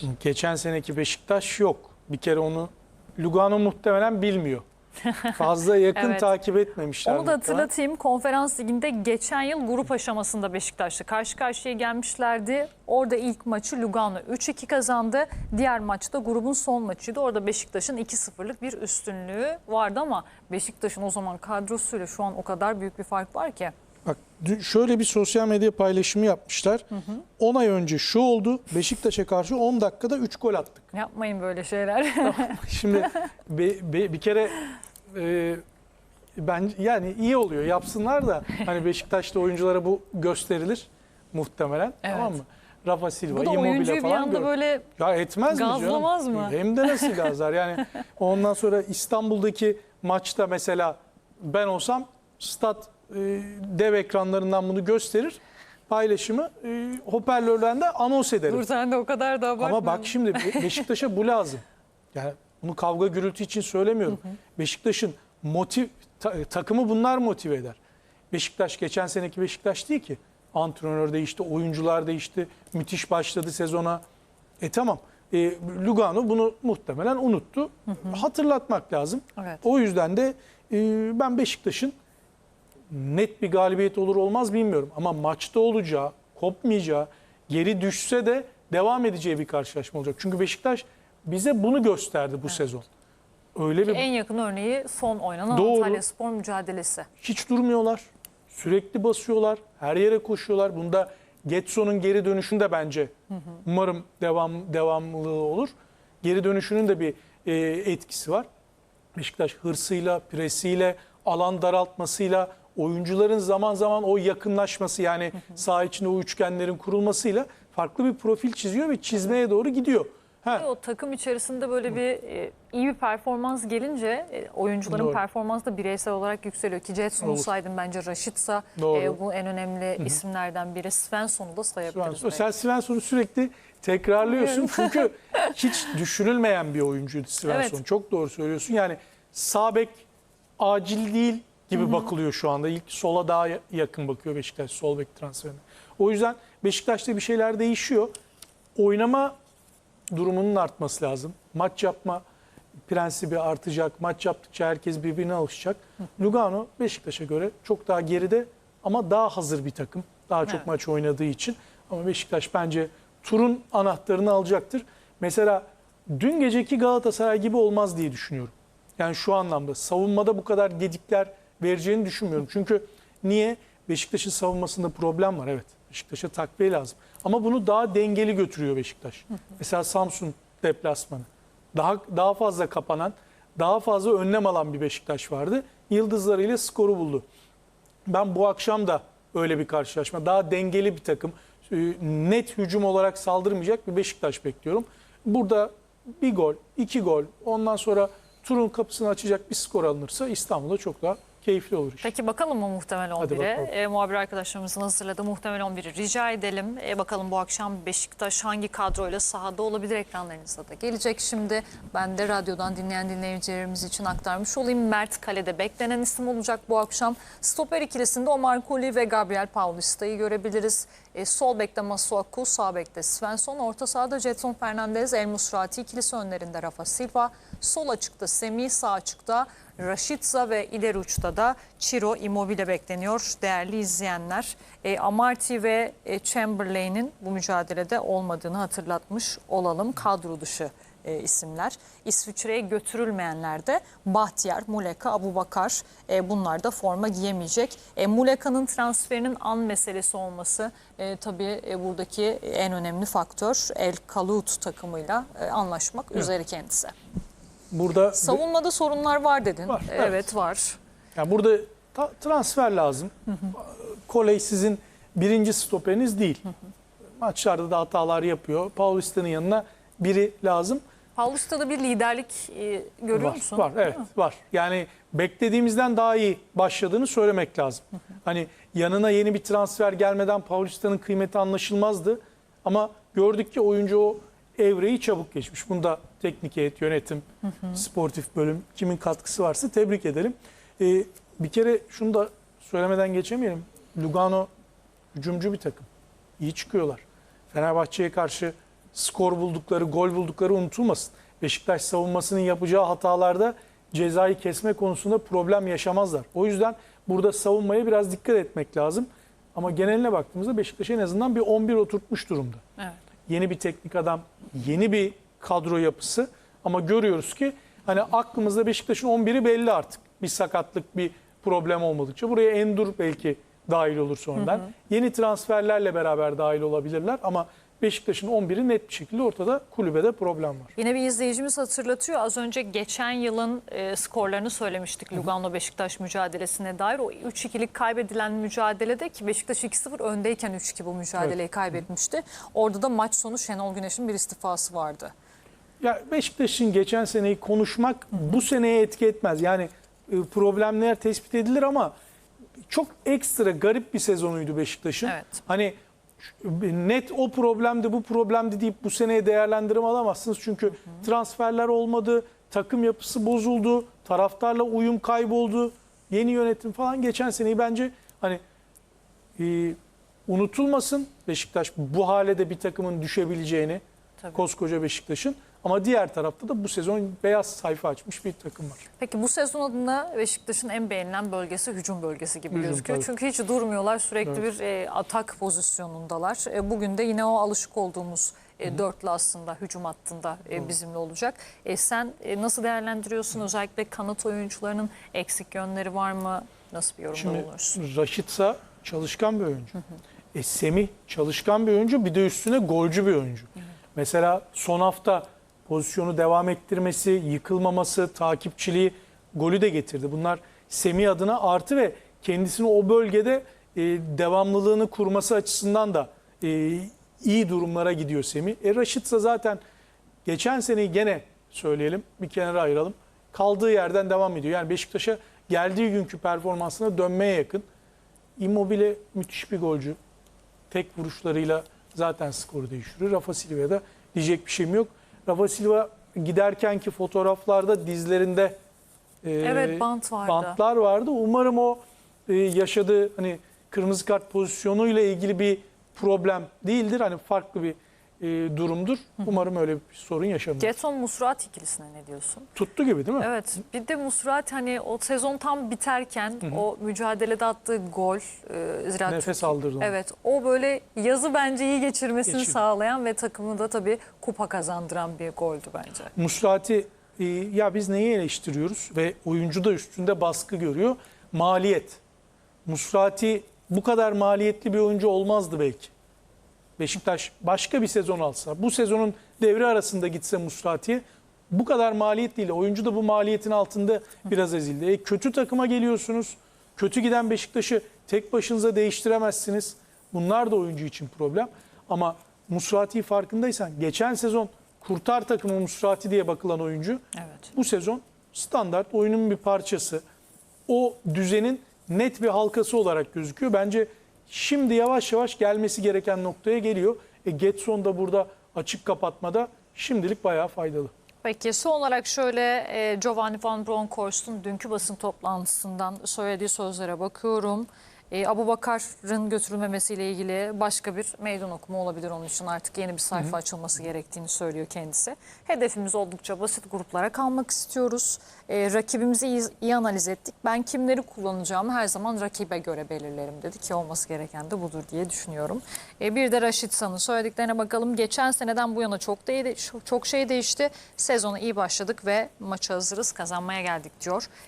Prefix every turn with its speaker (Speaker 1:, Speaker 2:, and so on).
Speaker 1: Şimdi geçen seneki Beşiktaş yok. Bir kere onu Lugano muhtemelen bilmiyor. Fazla yakın
Speaker 2: Evet.
Speaker 1: takip etmemişler.
Speaker 2: Onu da
Speaker 1: muhtemelen.
Speaker 2: hatırlatayım. Konferans liginde geçen yıl grup aşamasında Beşiktaş'la karşı karşıya gelmişlerdi. Orada ilk maçı Lugano 3-2 kazandı. Diğer maçta grubun son maçıydı. Orada Beşiktaş'ın 2-0'lık bir üstünlüğü vardı ama Beşiktaş'ın o zaman kadrosuyla şu an o kadar büyük bir fark var ki.
Speaker 1: Bak şöyle bir sosyal medya paylaşımı yapmışlar. 10 ay önce şu oldu. Beşiktaş'a karşı 10 dakikada 3 gol attık.
Speaker 2: Yapmayın böyle şeyler.
Speaker 1: Şimdi be- be- bir kere e, ben yani iyi oluyor yapsınlar da hani Beşiktaş'ta oyunculara bu gösterilir muhtemelen
Speaker 2: Evet.
Speaker 1: tamam mı? Rafa Silva,
Speaker 2: Bu da
Speaker 1: Immobile
Speaker 2: oyuncuyu bir
Speaker 1: falan
Speaker 2: anda
Speaker 1: gör-
Speaker 2: böyle
Speaker 1: Ya etmez mi canım?
Speaker 2: Gazlamaz mı?
Speaker 1: Hem de nasıl gazlar yani. Ondan sonra İstanbul'daki maçta mesela ben olsam stat dev ekranlarından bunu gösterir. Paylaşımı e, hoparlörden de anons ederim.
Speaker 2: dur sen de o kadar da abartma.
Speaker 1: Ama bak şimdi Be- Beşiktaş'a bu lazım. Yani bunu kavga gürültü için söylemiyorum. Beşiktaş'ın motiv ta- takımı bunlar motive eder. Beşiktaş geçen seneki Beşiktaş değil ki. Antrenör değişti, oyuncular değişti. Müthiş başladı sezona. E tamam. E, Lugano bunu muhtemelen unuttu. Hatırlatmak lazım.
Speaker 2: Evet.
Speaker 1: O yüzden de e, ben Beşiktaş'ın net bir galibiyet olur olmaz bilmiyorum. Ama maçta olacağı, kopmayacağı, geri düşse de devam edeceği bir karşılaşma olacak. Çünkü Beşiktaş bize bunu gösterdi bu sezon. Öyle bir
Speaker 2: En yakın örneği son oynanan
Speaker 1: Doğru.
Speaker 2: Antalya Spor mücadelesi.
Speaker 1: hiç durmuyorlar. Sürekli basıyorlar. Her yere koşuyorlar. Bunda Getson'un geri dönüşünde bence umarım devam devamlılığı olur. Geri dönüşünün de bir e, etkisi var. Beşiktaş hırsıyla, presiyle, alan daraltmasıyla, oyuncuların zaman zaman o yakınlaşması yani saha içinde o üçgenlerin kurulmasıyla farklı bir profil çiziyor ve çizmeye doğru gidiyor. Ha,
Speaker 2: O takım içerisinde böyle bir e, iyi bir performans gelince e, oyuncuların
Speaker 1: Doğru.
Speaker 2: performansı da bireysel olarak yükseliyor. Ki Jetson'u
Speaker 1: Olur.
Speaker 2: saydım bence Raşitsa e, bu en önemli isimlerden biri. Svensson'u da sayabiliriz.
Speaker 1: Svensson. Sen Svensson'u sürekli tekrarlıyorsun. Çünkü hiç düşünülmeyen bir oyuncuydu Svensson.
Speaker 2: Evet.
Speaker 1: Çok doğru söylüyorsun. Yani sağ bek acil değil gibi bakılıyor şu anda. İlk sola daha ya- yakın bakıyor Beşiktaş sol bek transferine. O yüzden Beşiktaş'ta bir şeyler değişiyor. Oynama durumunun artması lazım. Maç yapma prensibi artacak. Maç yaptıkça herkes birbirine alışacak. Lugano Beşiktaş'a göre çok daha geride ama daha hazır bir takım. Daha çok
Speaker 2: Evet.
Speaker 1: maç oynadığı için. Ama Beşiktaş bence turun anahtarını alacaktır. Mesela dün geceki Galatasaray gibi olmaz diye düşünüyorum. Yani şu anlamda savunmada bu kadar gedikler vereceğini düşünmüyorum. Çünkü niye? Beşiktaş'ın savunmasında problem var evet. Beşiktaş'a takviye lazım. Ama bunu daha dengeli götürüyor Beşiktaş. Mesela Samsun deplasmanı. Daha daha fazla kapanan, daha fazla önlem alan bir Beşiktaş vardı. Yıldızlarıyla skoru buldu. Ben bu akşam da öyle bir karşılaşma. Daha dengeli bir takım. e, Net hücum olarak saldırmayacak bir Beşiktaş bekliyorum. Burada bir gol, iki gol, ondan sonra turun kapısını açacak bir skor alınırsa İstanbul'da çok daha keyifli olur iş.
Speaker 2: Peki bakalım mı muhtemel
Speaker 1: Hadi
Speaker 2: 11'e?
Speaker 1: bakalım.
Speaker 2: E, muhabir arkadaşlarımızın hazırladığı muhtemel 11'i rica edelim. E, bakalım bu akşam Beşiktaş hangi kadroyla sahada olabilir ekranlarınızda da gelecek şimdi. Ben de radyodan dinleyen dinleyicilerimiz için aktarmış olayım. Mert Kale'de beklenen isim olacak bu akşam. Stoper ikilisinde Omar Koli ve Gabriel Paulista'yı görebiliriz. E, sol bekte Masuaku, sağ bekte Svensson, orta sahada Jetson Fernandez, El Musrati ikilisi önlerinde Rafa Silva, sol açıkta Semih, sağ açıkta Raşitsa ve ileri uçta da Ciro Immobile bekleniyor değerli izleyenler. E, Amarty ve e, Chamberlain'in bu mücadelede olmadığını hatırlatmış olalım. Kadro dışı e, isimler. İsviçre'ye götürülmeyenler de Bahtiyar, Muleka, Abubakar e, bunlar da forma giyemeyecek. E, Muleka'nın transferinin an meselesi olması e, tabii e, buradaki en önemli faktör. El Kalut takımıyla e, anlaşmak üzere kendisi.
Speaker 1: Burada
Speaker 2: Savunmada sorunlar var dedin.
Speaker 1: Var,
Speaker 2: evet.
Speaker 1: evet.
Speaker 2: var.
Speaker 1: Yani burada transfer lazım. Koley sizin birinci stoperiniz değil. Maçlarda da hatalar yapıyor. Paulista'nın yanına biri lazım.
Speaker 2: Paulista'da bir liderlik e, görüyor
Speaker 1: var,
Speaker 2: musun?
Speaker 1: Var, evet var. Yani beklediğimizden daha iyi başladığını söylemek lazım. Hani yanına yeni bir transfer gelmeden Paulista'nın kıymeti anlaşılmazdı. Ama gördük ki oyuncu o evreyi çabuk geçmiş. Bunda teknik heyet, yönetim, sportif bölüm kimin katkısı varsa tebrik edelim. Ee, bir kere şunu da söylemeden geçemeyelim. Lugano hücumcu bir takım. İyi çıkıyorlar. Fenerbahçe'ye karşı skor buldukları, gol buldukları unutulmasın. Beşiktaş savunmasının yapacağı hatalarda cezayı kesme konusunda problem yaşamazlar. O yüzden burada savunmaya biraz dikkat etmek lazım. Ama geneline baktığımızda Beşiktaş en azından bir 11 oturtmuş durumda.
Speaker 2: Evet.
Speaker 1: Yeni bir teknik adam, yeni bir kadro yapısı ama görüyoruz ki hani aklımızda Beşiktaş'ın 11'i belli artık. Bir sakatlık, bir problem olmadıkça. Buraya Endur belki dahil olur sonradan. Yeni transferlerle beraber dahil olabilirler ama Beşiktaş'ın 11'i net bir şekilde ortada. Kulübede problem var.
Speaker 2: Yine bir izleyicimiz hatırlatıyor. Az önce geçen yılın e, skorlarını söylemiştik Lugano Beşiktaş mücadelesine dair. O 3-2'lik kaybedilen mücadelede ki Beşiktaş 2-0 öndeyken 3-2 bu mücadeleyi kaybetmişti. Orada da maç sonu Şenol Güneş'in bir istifası vardı.
Speaker 1: Ya Beşiktaş'ın geçen seneyi konuşmak bu seneye etki etmez. Yani problemler tespit edilir ama çok ekstra garip bir sezonuydu Beşiktaş'ın.
Speaker 2: Evet.
Speaker 1: Hani net o problemdi bu problemdi deyip bu seneye değerlendirme alamazsınız. Çünkü transferler olmadı, takım yapısı bozuldu, taraftarla uyum kayboldu, yeni yönetim falan. Geçen seneyi bence hani e, unutulmasın Beşiktaş bu hale de bir takımın düşebileceğini
Speaker 2: Tabii.
Speaker 1: koskoca Beşiktaş'ın. Ama diğer tarafta da bu sezon beyaz sayfa açmış bir takım var.
Speaker 2: Peki bu sezon adına Beşiktaş'ın en beğenilen bölgesi hücum bölgesi gibi
Speaker 1: Hücum,
Speaker 2: gözüküyor.
Speaker 1: tabii.
Speaker 2: Çünkü hiç durmuyorlar. Sürekli
Speaker 1: Evet.
Speaker 2: bir e, atak pozisyonundalar. E, bugün de yine o alışık olduğumuz e, dörtlü aslında hücum hattında e, bizimle olacak. E, sen e, nasıl değerlendiriyorsun? Özellikle kanat oyuncularının eksik yönleri var mı? Nasıl bir yorumda
Speaker 1: Şimdi
Speaker 2: bulunursun?
Speaker 1: Raşitsa çalışkan bir oyuncu. E, Semih çalışkan bir oyuncu bir de üstüne golcü bir oyuncu. Mesela son hafta pozisyonu devam ettirmesi, yıkılmaması, takipçiliği golü de getirdi. Bunlar Semih adına artı ve kendisini o bölgede e, devamlılığını kurması açısından da e, iyi durumlara gidiyor Semih. E, Raşitsa zaten geçen seneyi gene söyleyelim bir kenara ayıralım. Kaldığı yerden devam ediyor. Yani Beşiktaş'a geldiği günkü performansına dönmeye yakın. Immobile müthiş bir golcü. Tek vuruşlarıyla zaten skoru değiştiriyor. Rafa Silva'ya da diyecek bir şeyim yok. Rafa Silva giderkenki fotoğraflarda dizlerinde e,
Speaker 2: Evet bant vardı.
Speaker 1: bantlar vardı. Umarım o e, yaşadığı hani kırmızı kart pozisyonuyla ilgili bir problem değildir. Hani farklı bir e, durumdur. Umarım öyle bir sorun yaşamaz.
Speaker 2: Getson Musrat ikilisine ne diyorsun?
Speaker 1: Tuttu gibi değil mi?
Speaker 2: Evet. Bir de Musrat hani o sezon tam biterken o mücadelede attığı gol e, Ziraat
Speaker 1: Nefes
Speaker 2: Türkiye-
Speaker 1: aldırdı onu.
Speaker 2: Evet. O böyle yazı bence iyi geçirmesini
Speaker 1: Geçirdi.
Speaker 2: sağlayan ve takımı da tabii kupa kazandıran bir goldü bence.
Speaker 1: Musrati e, ya biz neyi eleştiriyoruz ve oyuncu da üstünde baskı görüyor. Maliyet. Musrati bu kadar maliyetli bir oyuncu olmazdı belki. Beşiktaş başka bir sezon alsa, bu sezonun devre arasında gitse Musrati'ye bu kadar maliyet değil. Oyuncu da bu maliyetin altında biraz ezildi. E, kötü takıma geliyorsunuz. Kötü giden Beşiktaş'ı tek başınıza değiştiremezsiniz. Bunlar da oyuncu için problem. Ama Musrati'yi farkındaysan geçen sezon kurtar takımı Musrati diye bakılan oyuncu
Speaker 2: Evet.
Speaker 1: bu sezon standart oyunun bir parçası. O düzenin net bir halkası olarak gözüküyor. Bence şimdi yavaş yavaş gelmesi gereken noktaya geliyor. E Getson da burada açık kapatmada şimdilik bayağı faydalı.
Speaker 2: Peki son olarak şöyle e, Giovanni Van Bronckhorst'un dünkü basın toplantısından söylediği sözlere bakıyorum. E, Abu Bakar'ın götürülmemesiyle ilgili başka bir meydan okuma olabilir onun için artık yeni bir sayfa açılması gerektiğini söylüyor kendisi. Hedefimiz oldukça basit gruplara kalmak istiyoruz. E, rakibimizi iyi, iyi analiz ettik. Ben kimleri kullanacağımı her zaman rakibe göre belirlerim dedi ki olması gereken de budur diye düşünüyorum. E, bir de Raşit San'ın söylediklerine bakalım. Geçen seneden bu yana çok, değ- çok şey değişti. Sezona iyi başladık ve maça hazırız kazanmaya geldik diyor.